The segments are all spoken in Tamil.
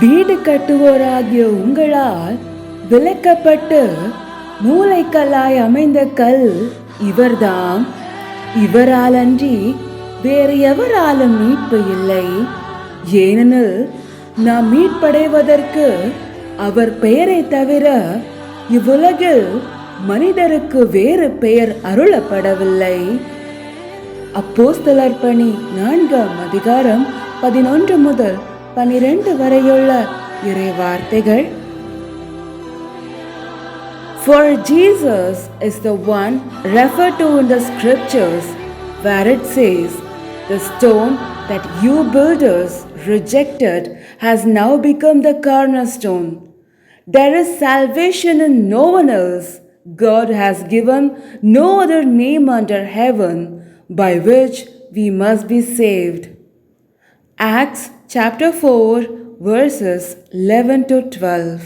வீடு கட்டுவோராகிய உங்களால் விளக்கப்பட்டு மூளைக்கல்லாய் அமைந்த கல் இவர்தாம். இவராலன்றி வேறு எவராலும் மீட்பு இல்லை. ஏனெனில் நாம் மீட்படைவதற்கு அவர் பெயரை தவிர இவ்வுலகில் மனிதருக்கு வேறு பெயர் அருளப்படவில்லை. அப்போஸ்தலர் பணி நான்காம் அதிகாரம் பதினொன்று முதல் പനിരണ്ട് വരെയുള്ള ഇറേ വാർത്തകൾ For Jesus is the one referred to in the scriptures, where it says, The stone that you builders rejected has now become the cornerstone. There is salvation in no one else. God has given no other name under heaven by which we must be saved. Acts chapter 4, verses 11 to 12.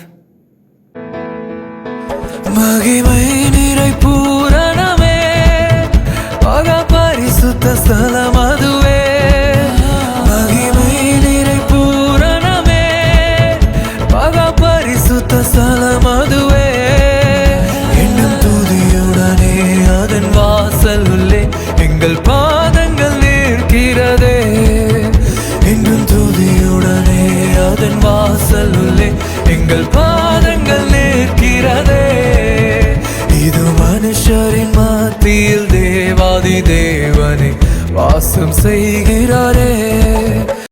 மகிமை நிறை பூரணமே மகா பரிசுத்த ஸ்தலம் அதுவே மகிமை நிறை பூரணமே மகா பரிசுத்த ஸ்தலம் அதுவே இன்னும் துதியுடனே அதன் வாசல் உள்ளே எங்கள் பா எங்கள் பாதங்கள் நிற்கிறதே. இது மனுஷரின் மத்தியில் தேவாதி தேவனை வாசம் செய்கிறாரே.